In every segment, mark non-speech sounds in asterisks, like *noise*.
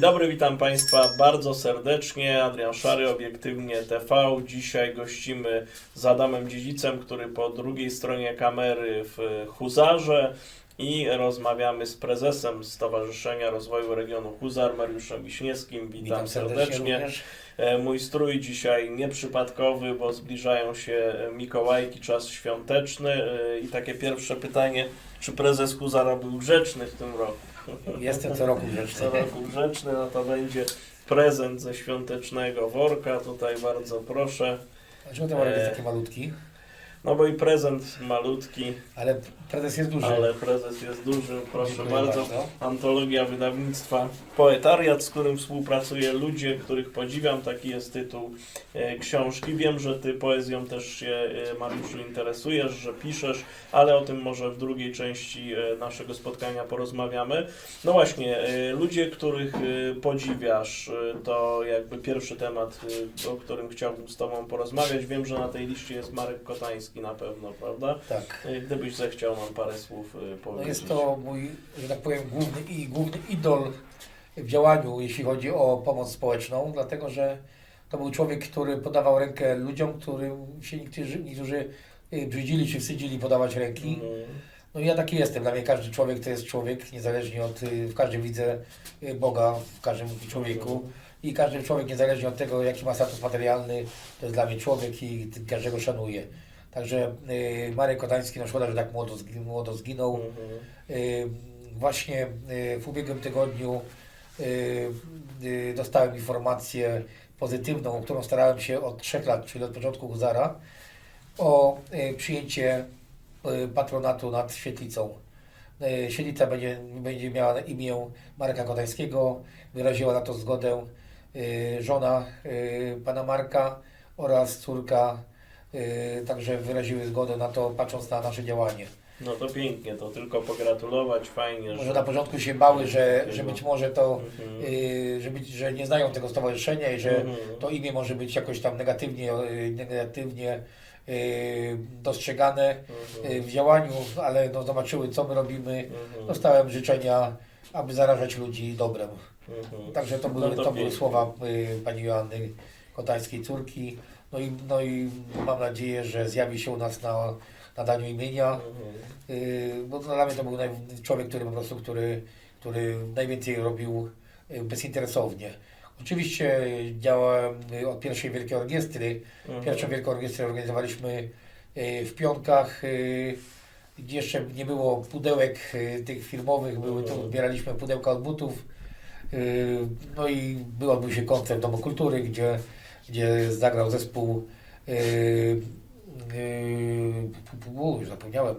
dobry, witam Państwa bardzo serdecznie. Adrian Szary, Obiektywnie TV. Dzisiaj gościmy z Adamem Dziedzicem, który po drugiej stronie kamery w Huzarze i rozmawiamy z prezesem Stowarzyszenia Rozwoju Regionu Huzar, Mariuszem Wiśniewskim. Witam, Witam serdecznie serdecznie. E, Mój strój dzisiaj nieprzypadkowy, bo zbliżają się Mikołajki, czas świąteczny e, i takie pierwsze pytanie, czy prezes Huzara był grzeczny w tym roku? Jestem co roku Co grzeczny. roku grzeczny, no to będzie prezent ze świątecznego worka, tutaj bardzo proszę. Dlaczego ten worek jest taki malutki? No bo i prezent malutki, Ale prezes jest duży. ale prezes jest duży, proszę Dziękuję bardzo. Antologia wydawnictwa Poetariat, z którym współpracuję ludzie, których podziwiam, taki jest tytuł e, książki. Wiem, że Ty poezją też się, e, Mariuszu, interesujesz, że piszesz, ale o tym może w drugiej części e, naszego spotkania porozmawiamy. No właśnie, ludzie, których podziwiasz, to jakby pierwszy temat, o którym chciałbym z Tobą porozmawiać. Wiem, że na tej liście jest Marek Kotański na pewno, prawda? Tak. E, Gdybyś zechciał nam parę słów e, No powiedzieć. jest to mój, że tak powiem, główny, i główny idol w działaniu, jeśli chodzi o pomoc społeczną, dlatego że to był człowiek, który podawał rękę ludziom, którym się niektórzy, niektórzy y, brzydzili czy wstydzili podawać ręki. Mhm. No i ja taki jestem. Dla mnie każdy człowiek to jest człowiek, niezależnie od, w każdym widzę Boga, w każdym człowieku. I każdy człowiek, niezależnie od tego, jaki ma status materialny, to jest dla mnie człowiek i każdego szanuję. Także y, Marek Kotański, no szkoda, że tak młodo, młodo zginął. Mhm. Y, właśnie y, w ubiegłym tygodniu dostałem informację pozytywną, którą starałem się od trzech lat, czyli od początku Huzara, o przyjęcie patronatu nad Świetlicą. Świetlica będzie, będzie miała imię Marka Kotańskiego. Wyraziła na to zgodę żona pana Marka oraz córka. Y, Także wyraziły zgodę na to, patrząc na nasze działanie. No to pięknie, to tylko pogratulować, fajnie, Może że... na początku się bały, że, że być może to, Mhm. yy, że, być, że nie znają tego stowarzyszenia i że Mhm. to imię może być jakoś tam negatywnie, yy, negatywnie yy, dostrzegane Mhm. yy, w działaniu, ale no, zobaczyły co my robimy. Mhm. Dostałem życzenia, aby zarażać ludzi dobrem. Mhm. Także to były, No to to były słowa yy, pani Joanny Kotańskiej córki. No i, no i mam nadzieję, że zjawi się u nas na nadaniu imienia. Mhm. Bo dla mnie to był człowiek, który po prostu, który, który najwięcej robił yy, bezinteresownie. Oczywiście działałem yy, od pierwszej Wielkiej Orkiestry. Mhm. Pierwszą Wielką Orkiestrę organizowaliśmy w Pionkach, gdzie jeszcze nie było pudełek tych firmowych, były to, Mhm. zbieraliśmy pudełka od butów. No i był, odbył się koncert Domu Kultury, gdzie, gdzie zagrał zespół yy, yy, zapomniałem.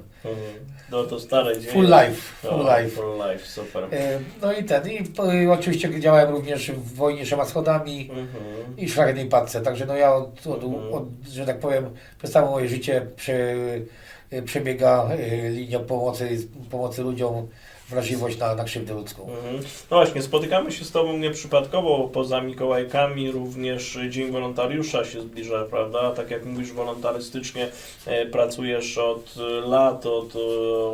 No to stare dzieje. Full Life, Full O, Life. Full life, super. E, No i ten, i, i oczywiście działałem również w wojnie trzema schodami Mhm. i w szlachetnej padce, także no ja od, od, Mhm. od, że tak powiem, przez całe moje życie prze, e, przebiega e, linia pomocy, pomocy ludziom, wrażliwość na, na krzywdę ludzką. Mhm. No właśnie, spotykamy się z Tobą nieprzypadkowo, poza Mikołajkami również Dzień Wolontariusza się zbliża, prawda? Tak jak mówisz, wolontarystycznie e, pracujesz od e, lat, od, e,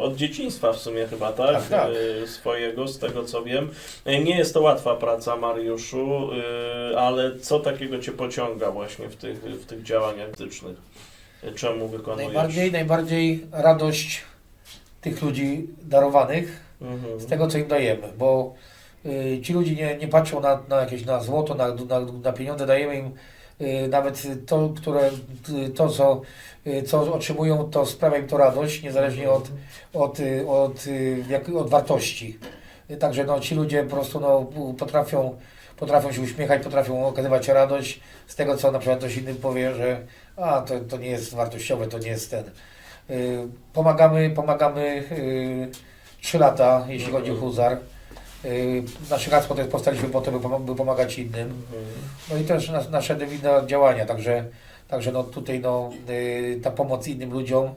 od dzieciństwa w sumie chyba, tak? Tak, tak. E, swojego, z tego co wiem. E, nie jest to łatwa praca, Mariuszu, e, ale co takiego Cię pociąga właśnie w tych, w tych działaniach artystycznych? Czemu wykonujesz? Najbardziej, najbardziej radość tych ludzi darowanych, Mhm. z tego, co im dajemy, bo y, ci ludzie nie, nie patrzą na, na jakieś na złoto, na, na, na pieniądze, dajemy im y, nawet to, które, y, to co, y, co otrzymują, to sprawia im to radość, niezależnie od, od, y, od, y, jak, od wartości. Y, Także no, ci ludzie po prostu no, potrafią, potrafią się uśmiechać, potrafią okazywać radość z tego, co na przykład ktoś inny powie, że a, to, to nie jest wartościowe, to nie jest ten. Y, Pomagamy, pomagamy y, trzy lata, jeśli chodzi o Huzar. Y, Nasze hasło to jest powstaliśmy po to, by, pom- by pomagać innym. Mhm. No i też nas, nasze dewizja działania, także, także no tutaj no, y, ta pomoc innym ludziom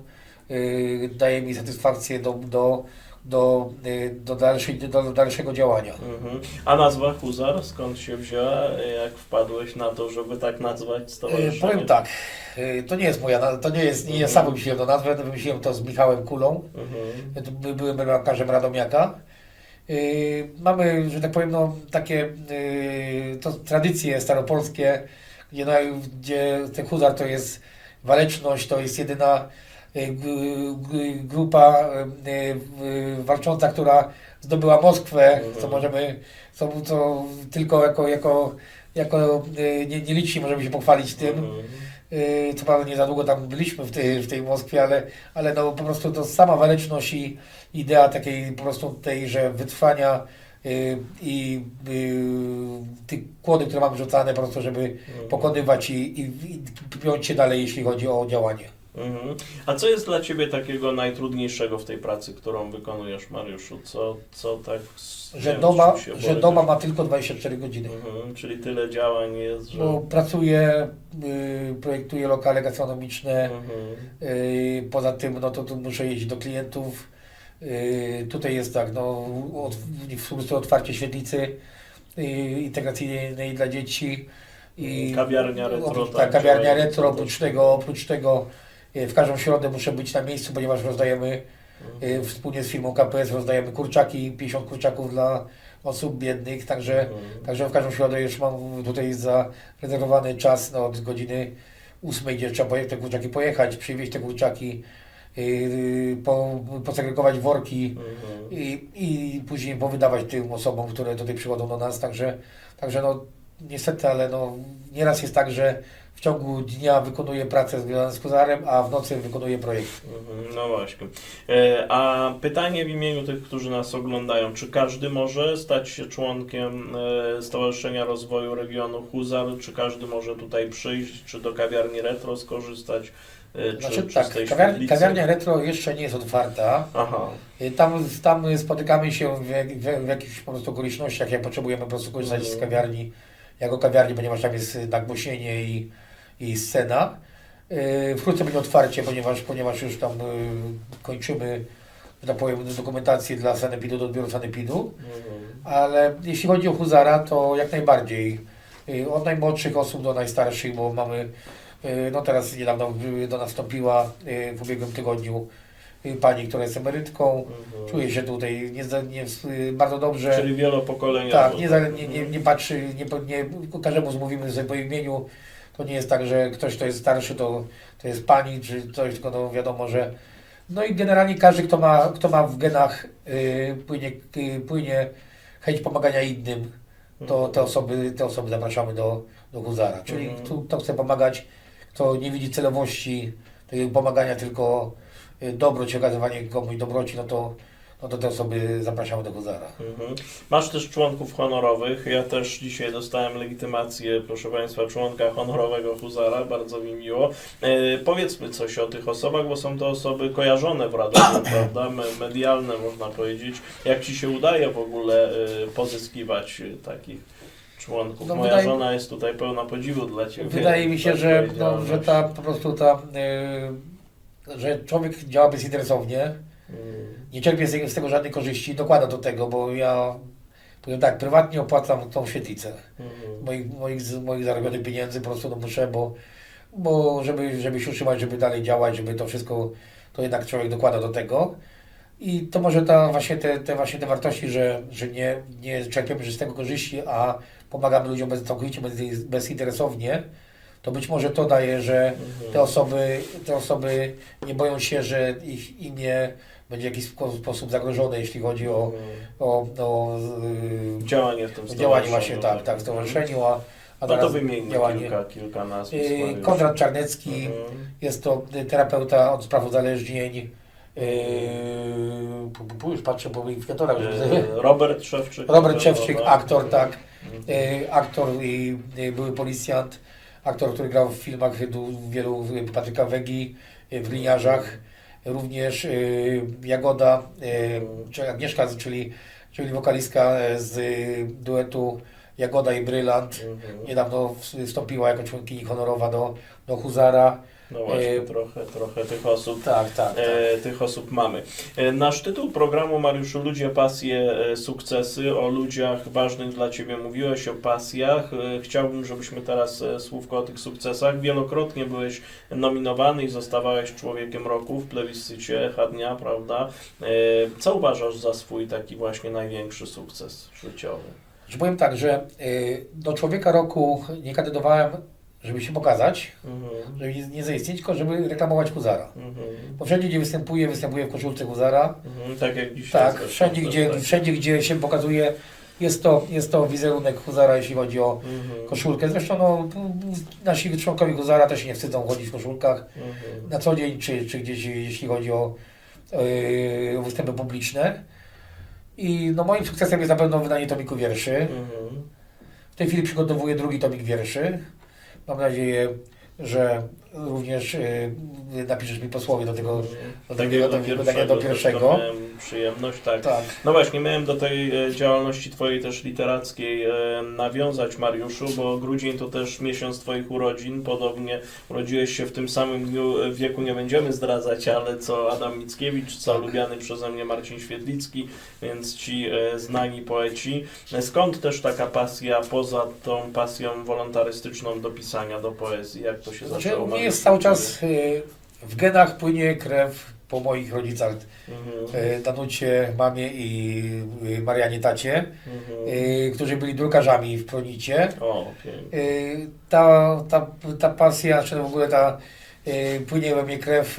y, daje mi satysfakcję do, do, do, y, do, dalszej, do dalszego działania. Mhm. A nazwa Huzar skąd się wzięła? Jak wpadłeś na to, żeby tak nazwać Y, stowarzyszenie? Powiem tak, y, to nie jest moja, to nie jest, nie ja sam wymyśliłem to nazwę, wymyśliłem to z Michałem Kulą, Mhm. by- byłem bramkarzem Radomiaka. mamy, że tak powiem, no, takie to tradycje staropolskie, gdzie, no, gdzie ten huzar to jest waleczność, to jest jedyna grupa y, y, walcząca, która zdobyła Moskwę, Mhm. co możemy, co, co tylko jako, jako, jako y, nie, nie licznie możemy się pochwalić tym. Mhm. Co prawda nie za długo tam byliśmy w tej, w tej Moskwie, ale, ale no po prostu to sama waleczność i idea takiej po prostu tej, że wytrwania i te kłody, które mamy rzucane po prostu, żeby pokonywać i, i, i piąć się dalej, jeśli chodzi o działanie. Mhm. A co jest dla Ciebie takiego najtrudniejszego w tej pracy, którą wykonujesz, Mariuszu? Co, co tak... Że wiem, doba, że borykasz? doba ma tylko 24 godziny. Mhm. Czyli tyle działań jest, że... Bo pracuję, yy, projektuję lokale gastronomiczne, Mhm. Yy, Poza tym, no to tu muszę jeździć do klientów. Yy, Tutaj jest tak, no, od, w sumie otwarcie świetlicy yy, integracyjnej dla dzieci. I Kawiarnia retro, oprócz, tak, tak, kawiarnia retro. Oprócz tego, oprócz tego w każdą środę muszę być na miejscu, ponieważ rozdajemy yy, wspólnie z firmą KPS rozdajemy kurczaki, 50 kurczaków dla osób biednych, także Mhm. Także w każdą środę już mam tutaj zarezerwowany czas no, od godziny 8, gdzie trzeba te kurczaki pojechać, przywieźć te kurczaki, yy, po, posegregować worki Mhm. i, i później powydawać tym osobom, które tutaj przychodzą do nas. Także, także no, niestety, ale no, nieraz jest tak, że w ciągu dnia wykonuję pracę związaną z kuzarem, a w nocy wykonuję projekt. No właśnie. E, A pytanie w imieniu tych, którzy nas oglądają. Czy każdy może stać się członkiem e, Stowarzyszenia Rozwoju Regionu Huzar? Czy każdy może tutaj przyjść? Czy do kawiarni retro skorzystać? E, Czy, Znaczy czy tak, z tej kawiar, świetlicy? kawiarnia retro jeszcze nie jest otwarta. Aha. Tam, tam spotykamy się w, w, w jakichś po prostu okolicznościach, jak potrzebujemy po prostu korzystać z Mhm. kawiarni, jako kawiarni, ponieważ tam jest nagłośnienie i, i scena. Y, Wkrótce będzie otwarcie, ponieważ, ponieważ już tam y, kończymy, że tak powiem, dokumentację dla sanepidu, do odbioru sanepidu. Mhm. Ale jeśli chodzi o Huzara, to jak najbardziej. Y, Od najmłodszych osób do najstarszych, bo mamy, no teraz niedawno do nas wstąpiła y, w ubiegłym tygodniu pani, która jest emerytką. Mhm. Czuje się tutaj nie, nie, bardzo dobrze. Czyli wielopokoleniowo. tak, nie, za- nie, nie, nie patrzy, nie, nie, każdemu zmówimy sobie po imieniu. To nie jest tak, że ktoś, kto jest starszy, to, to jest pani, czy coś, tylko no wiadomo, że. No i generalnie każdy, kto ma, kto ma w genach, y, płynie, y, płynie chęć pomagania innym, to te osoby, te osoby zapraszamy do, do Huzara. Czyli Mhm. kto, kto chce pomagać, kto nie widzi celowości tego pomagania, tylko y, dobroć, okazywanie komuś dobroci, no to, no to te osoby zapraszamy do Huzara. Mhm. Masz też członków honorowych. Ja też dzisiaj dostałem legitymację, proszę Państwa, członka honorowego Huzara. Bardzo mi miło. E, powiedzmy coś o tych osobach, bo są to osoby kojarzone w Radomiu, *clears throat* prawda? Me- Medialne można powiedzieć. Jak Ci się udaje w ogóle e, pozyskiwać e, takich członków? No, Moja wydaje- żona jest tutaj pełna podziwu dla Ciebie. Wydaje mi się, za że, no, że ta po prostu ta, y, że człowiek działa bezinteresownie, nie czerpie z, z tego żadnej korzyści, dokłada do tego, bo ja powiem tak, prywatnie opłacam tą świetlicę. mhm. Moich, moich, moich zarobionych pieniędzy po prostu no muszę, bo, bo żeby, żeby się utrzymać, żeby dalej działać, żeby to wszystko, to jednak człowiek dokłada do tego. I to może ta, właśnie te, te, właśnie te wartości, że, że nie, nie czerpiemy z tego korzyści, a pomagamy ludziom bez, całkowicie bez, bezinteresownie, to być może to daje, że Mhm. te osoby, te osoby nie boją się, że ich imię będzie w jakiś spo- sposób zagrożone, jeśli chodzi o, Mhm. o, o y, Działanie w tym działanie właśnie stowarzyszeniu, tak, tak, w stowarzyszeniu, a, a No to teraz wymienimy działanie. kilka, kilka nazwisk. Y, Mariusz. Konrad Czarnecki Mhm. jest to y, terapeuta od spraw uzależnień. Yy, już patrzę po identyfikatorach. żeby- E, Robert Szewczyk. Robert Szewczyk, aktor, tak. Mhm. Y, aktor i y, były policjant. Aktor, który grał w filmach wielu y, Patryka Wegi, y, w Liniarzach. Również y, Jagoda, y, czy Agnieszka, czyli, czyli wokalistka z y, duetu Jagoda i Brylant. Mhm. Niedawno wstąpiła jako członkini honorowa do, do Huzara. No właśnie, E, trochę, trochę tych osób. Tak, tak. tak. E, tych osób mamy. E, nasz tytuł programu, Mariuszu, Ludzie, pasje, e, sukcesy. O ludziach ważnych dla Ciebie mówiłeś, o pasjach. E, chciałbym, żebyśmy teraz słówko o tych sukcesach. Wielokrotnie byłeś nominowany i zostawałeś człowiekiem roku w plebiscycie Echa Dnia, prawda? Co uważasz za swój taki właśnie największy sukces życiowy? Że powiem tak, że do Człowieka Roku nie kandydowałem, żeby się pokazać, Mhm. żeby nie, nie zaistnieć, tylko żeby reklamować Huzara. Mhm. Bo wszędzie, gdzie występuję, występuję w koszulce Huzara. Mhm. Tak jak dzisiaj. Tak, wszędzie, gdzie, tak. wszędzie, gdzie się pokazuje, jest to, jest to wizerunek Huzara, jeśli chodzi o Mhm. koszulkę. Zresztą no, nasi członkowie Huzara też się nie wstydzą chodzić w koszulkach Mhm. na co dzień, czy, czy gdzieś, jeśli chodzi o yy, występy publiczne. I no, moim sukcesem jest na pewno wydanie tomiku wierszy. Mhm. W tej chwili przygotowuję drugi tomik wierszy. Mam nadzieję, że również yy, napiszesz mi posłowie do tego. do tego- do do do też pierwszego. Przyjemność, tak. Tak. No właśnie, miałem do tej e, działalności Twojej też literackiej e, nawiązać, Mariuszu, bo grudzień to też miesiąc Twoich urodzin. Podobnie urodziłeś się w tym samym dniu, e, wieku nie będziemy zdradzać, ale co Adam Mickiewicz, co Tak. lubiany przeze mnie Marcin Świetlicki, więc ci znani poeci. Skąd też taka pasja, poza tą pasją wolontarystyczną do pisania, do poezji? Jak to się Znaczy, zaczęło? Mariuszu, jest cały czas yy, w genach płynie krew po moich rodzicach. Mhm. Yy, Danucie, mamie i yy, Marianie tacie, Mhm. yy, którzy byli drukarzami w Pronicie. O, ta, ta, ta pasja, czy w ogóle ta płynie we mnie krew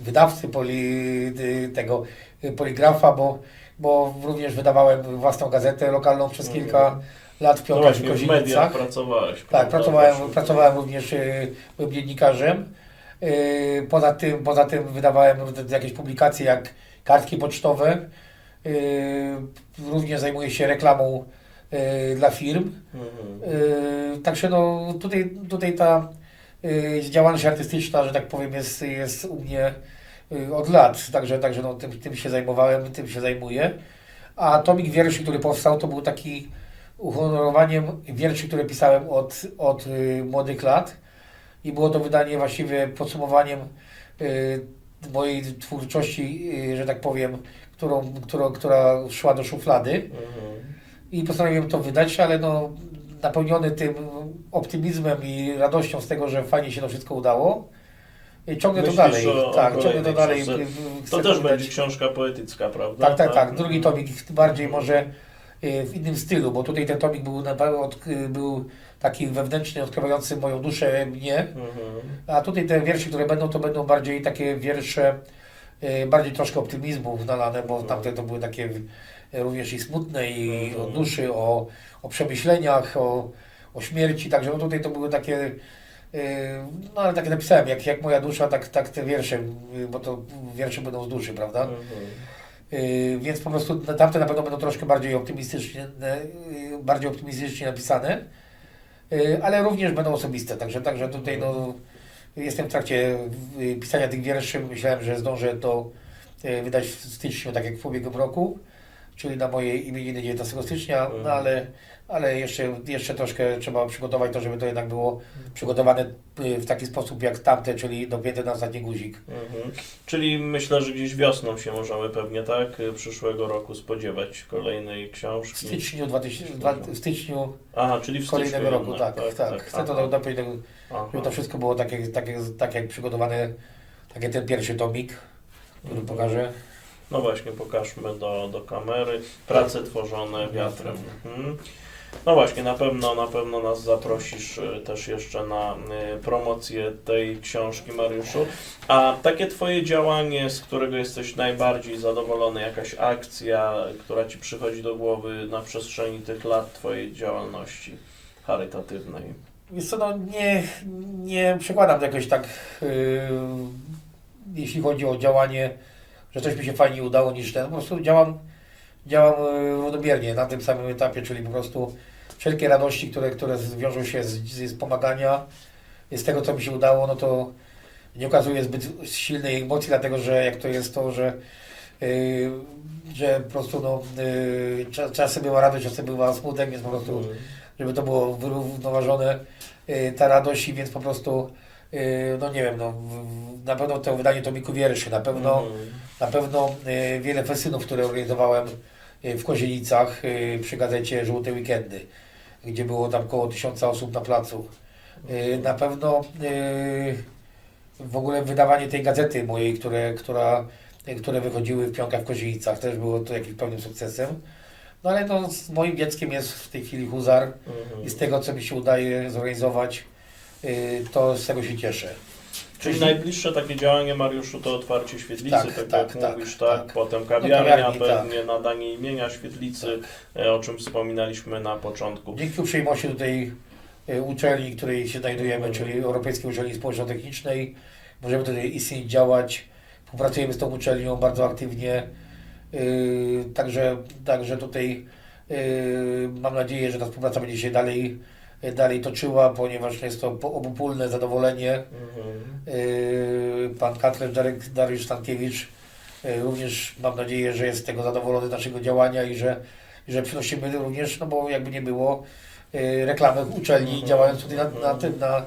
wydawcy poli, tego poligrafa, bo, bo również wydawałem własną gazetę lokalną przez Mhm. kilka lat w No Piotrach i w pracowałeś. Tak, prawda? pracowałem, Właśnie. pracowałem również byłem dziennikarzem. Y, Poza tym, poza tym wydawałem jakieś publikacje jak kartki pocztowe. Y, Również zajmuję się reklamą y, dla firm. Mhm. Yy, Także no, tutaj, tutaj ta yy, działalność artystyczna, że tak powiem, jest, jest u mnie yy, od lat. Także, także no, tym, tym się zajmowałem, tym się zajmuję. A tomik wierszy, który powstał, to był taki uhonorowaniem wierszy, które pisałem od, od yy, młodych lat. I było to wydanie właściwie podsumowaniem yy, mojej twórczości, yy, że tak powiem, którą, którą, która szła do szuflady. Mhm. I postanowiłem to wydać, ale no, napełniony tym optymizmem i radością z tego, że fajnie się to wszystko udało. I ciągnę Myślisz to dalej. o- o tak, ciągnę to dalej. książce? y, y, To też wydać. będzie książka poetycka, prawda? Tak, tak, tak. Drugi tomik bardziej może y, w innym stylu, bo tutaj ten tomik był, na pewno od, był taki wewnętrzny, odkrywający moją duszę, mnie. Mhm. A tutaj te wiersze, które będą, to będą bardziej takie wiersze, y, bardziej troszkę optymizmu nalane, bo tamte to były takie y, również i smutne, i Mhm. o duszy, o, o przemyśleniach, o, o śmierci, także no tutaj to były takie, no ale takie napisałem, jak, jak moja dusza, tak, tak te wiersze, bo to wiersze będą z duszy, prawda? Mhm. Y, Więc po prostu tamte na pewno będą troszkę bardziej optymistycznie, y, bardziej optymistycznie napisane, y, ale również będą osobiste. Także, także tutaj no, jestem w trakcie y, pisania tych wierszy. Myślałem, że zdążę to y, wydać w styczniu, tak jak w ubiegłym roku, czyli na moje imieniny 19 stycznia, no Mhm. ale, ale jeszcze, jeszcze troszkę trzeba przygotować to, żeby to jednak było przygotowane y, w taki sposób jak tamte, czyli dopięte na ostatni guzik. Mhm. Czyli myślę, że gdzieś wiosną się możemy pewnie, tak, y, przyszłego roku spodziewać kolejnej W książki. styczniu, 2000, dwa- w styczniu Aha, czyli w styczniu kolejnego roku, jednak, tak, tak. Chcę to do- aha. żeby to wszystko było tak jak, tak, jak, tak jak przygotowane, tak jak ten pierwszy tomik, który Mhm. pokażę. No właśnie, pokażmy do, do kamery. Prace tworzone wiatrem. Mhm. No właśnie, na pewno, na pewno nas zaprosisz y, też jeszcze na y, promocję tej książki, Mariuszu. A takie Twoje działanie, z którego jesteś najbardziej zadowolony, jakaś akcja, która Ci przychodzi do głowy na przestrzeni tych lat Twojej działalności charytatywnej? Więc co, no nie, nie przekładam jakoś tak, yy, jeśli chodzi o działanie, że coś mi się fajnie udało niż ten. Po prostu działam, działam yy, równomiernie na tym samym etapie, czyli po prostu wszelkie radości, które, które wiążą się z, z pomagania, z tego, co mi się udało, no to nie okazuję zbyt silnej emocji, dlatego że jak to jest to, że, yy, że po prostu no, yy, cza- czasem była radość, czasem była smutek, więc po prostu żeby to było wyrównoważone y, ta radość i więc po prostu y, no nie wiem, no, w- na pewno to wydanie tomiku wierszy, na pewno, Mhm. Na pewno y, wiele festynów, które organizowałem y, w Kozienicach y, przy gazecie Żółte Weekendy, gdzie było tam około tysiąca osób na placu. Na pewno w ogóle wydawanie tej gazety mojej, które, która, które wychodziły w Pionkach w Kozienicach, też było to jakimś pewnym sukcesem. No ale no, z moim dzieckiem jest w tej chwili Huzar Mhm. i z tego, co mi się udaje zorganizować, to z tego się cieszę. Czyli najbliższe takie działanie, Mariuszu, to otwarcie świetlicy, Tak, tak, tak, jak tak, mówisz, tak, tak. potem No, kawiarnia, kawiarni, pewnie nadanie imienia świetlicy, e, o czym wspominaliśmy na początku. Dzięki uprzejmości tutaj y, uczelni, której się znajdujemy, Mhm. czyli Europejskiej Uczelni Społeczno-Technicznej, możemy tutaj istnieć, działać. Współpracujemy z tą uczelnią bardzo aktywnie. Y, Także, także tutaj mam nadzieję, że ta współpraca będzie się dalej, dalej toczyła, ponieważ jest to obopólne zadowolenie. Mhm. Yy, Pan Katlerz Darek, Dariusz Stankiewicz yy, również mam nadzieję, że jest z tego zadowolony z naszego działania i że, że przynosimy również, no bo jakby nie było, yy, reklamę uczelni Mhm. działając tutaj na, na tym, na,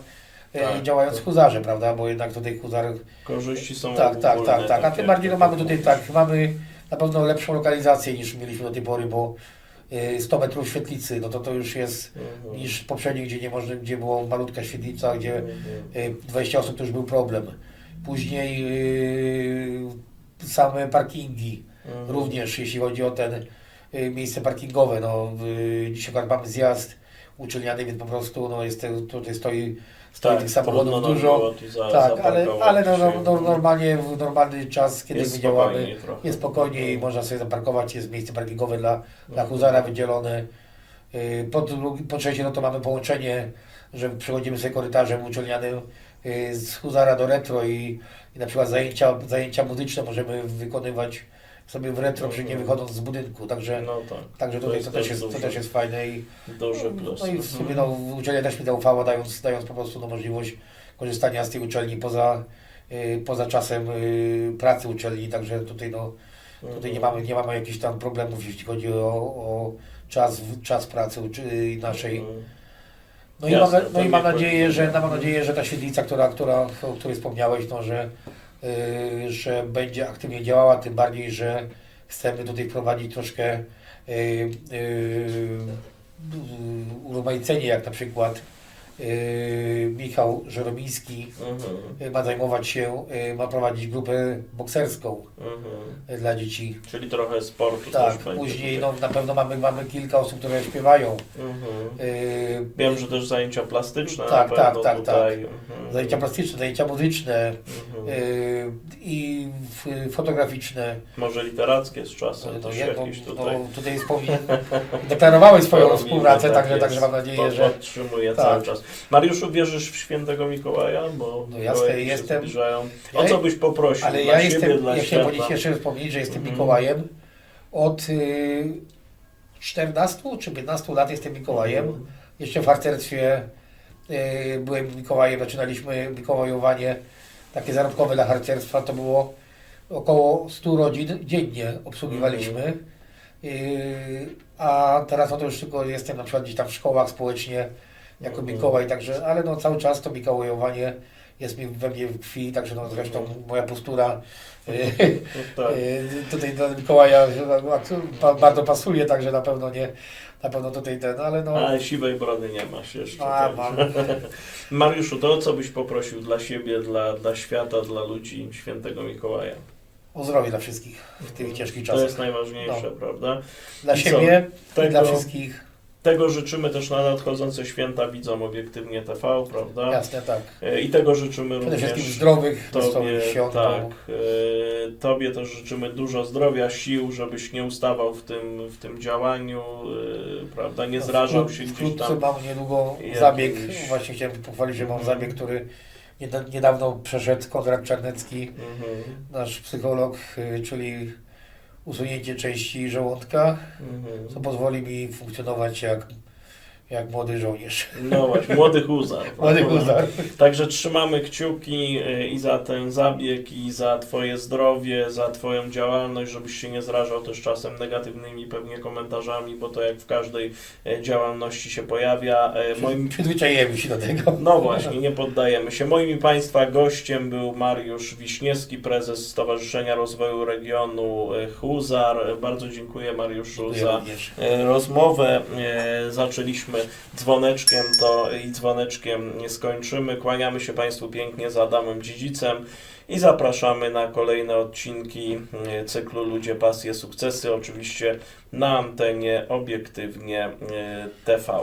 Tak. działając w Huzarze, prawda, bo jednak tutaj Huzar, Korzyści są tak, tak, tak, tak, a tym bardziej no mamy tutaj tak, mamy na pewno lepszą lokalizację niż mieliśmy do tej pory, bo 100 metrów świetlicy, no to to już jest Mhm. niż poprzednio, gdzie nie można, gdzie była malutka świetlica, gdzie Mhm. Y, 20 osób to już był problem. Później yy, same parkingi Mhm. również, jeśli chodzi o ten y, miejsce parkingowe. No, y, dzisiaj mamy zjazd uczelniany, więc po prostu no, jest, tutaj stoi, stoi tych samochodów Tak, nam dużo. za, Tak, ale, ale no, no, no, normalnie w normalny czas, kiedy jest my działamy, spokojniej trochę. jest spokojniej, można sobie zaparkować, jest miejsce parkingowe dla, dla huzara wydzielone. Y, Po, po trzecie, no to mamy połączenie, że przechodzimy sobie korytarzem uczelnianym y, z huzara do retro i, i na przykład zajęcia, zajęcia muzyczne możemy wykonywać sobie w retro, przy nie wychodząc z budynku. Także, No tak, także to tutaj jest to też jest, to też jest fajne i, duży plus. no i w Mhm. sumie no, uczelnia też mi zaufała, dając, dając po prostu no, możliwość korzystania z tej uczelni poza, y, poza czasem y, pracy uczelni, także tutaj no, Tutaj nie mamy, nie mamy jakichś tam problemów, jeśli chodzi o, o czas, czas pracy uczy, naszej. Mhm. No i mam, no to i mam nadzieję, że powinno. mam nadzieję, że ta świetlica, która, która, o której wspomniałeś, no, że, yy, że będzie aktywnie działała, tym bardziej, że chcemy tutaj wprowadzić troszkę yy, yy, urozmaicenie, jak na przykład Michał Żeromiński Mhm. yy, ma zajmować się, yy, ma prowadzić grupę bokserską Mhm. yy, dla dzieci. Czyli trochę sportu Tak, później tutaj. no, na pewno mamy, mamy kilka osób, które śpiewają. Mhm. Yy, Wiem, że też zajęcia plastyczne Tak, tak, tak, tutaj. Mhm. zajęcia plastyczne, zajęcia muzyczne Mhm. yy, i fotograficzne. Może literackie z czasem No, też jedno, jakieś no, tutaj. tutaj wspomnę, *laughs* deklarowałeś swoją współpracę, tak także, jest. także mam nadzieję, że Podtrzymuję tak. cały czas. Mariuszu, wierzysz w świętego Mikołaja? Bo No jasne, Mikołaje się jestem- zbliżają. O co byś poprosił ale ja siebie, jestem, dla ja świata? powiedzieć jeszcze wspomnieć, że jestem Mhm. Mikołajem od yy, 14 czy 15 lat jestem Mikołajem. Mhm. Jeszcze w harcerstwie yy, byłem Mikołajem, zaczynaliśmy mikołajowanie takie zarobkowe dla harcerstwa, to było około 100 rodzin dziennie obsługiwaliśmy. Yy, a teraz no to już tylko jestem na przykład gdzieś tam w szkołach społecznie jako Mhm. Mikołaj, także, ale no cały czas to mikołajowanie jest mi we mnie w krwi, także no zresztą moja postura No tak. yy, tutaj do Mikołaja ba- bardzo pasuje, także na pewno nie, na pewno tutaj ten, ale no Ale siwej brody nie masz jeszcze. a, tak. mam, *laughs* Mariuszu, to o co byś poprosił dla siebie, dla, dla świata, dla ludzi świętego Mikołaja? o zdrowie dla wszystkich w tych ciężkich To czasach. jest najważniejsze, prawda? Dla I siebie i Tego- dla wszystkich, Tego życzymy też na nadchodzące święta widzom obiektywnie TV, prawda? jasne tak. E, I tego życzymy Przede również wszystkim zdrowych, Tobie, świąt. tak. no. E, Tobie też życzymy dużo zdrowia, sił, żebyś nie ustawał w tym, w tym działaniu, e, prawda? Nie No, zrażał się gdzieś tam. mam niedługo jakiś- zabieg, właśnie chciałem pochwalić, że mam Mhm. zabieg, który nieda- niedawno przeszedł Konrad Czarnecki, Mhm, nasz psycholog, y, czyli usunięcie części żołądka, mhm. co pozwoli mi funkcjonować jak, jak młody żołnierz. No właśnie, młody huzar. *laughs* Młody huzar. Także trzymamy kciuki y, i za ten zabieg, i za Twoje zdrowie, za Twoją działalność, żebyś się nie zrażał też czasem negatywnymi pewnie komentarzami, bo to jak w każdej e, działalności się pojawia. E, Moim *laughs* Przyzwyczajemy się do tego. No właśnie, nie poddajemy się. Moim Państwa gościem był Mariusz Wiśniewski, prezes Stowarzyszenia Rozwoju Regionu e, Huzar. Bardzo dziękuję Mariuszu Dziękuję za również. e, rozmowę. E, Zaczęliśmy dzwoneczkiem, to i dzwoneczkiem nie skończymy. Kłaniamy się Państwu pięknie z Adamem Dziedzicem i zapraszamy na kolejne odcinki e, cyklu Ludzie, Pasje, Sukcesy. Oczywiście na antenie obiektywnie e, TV.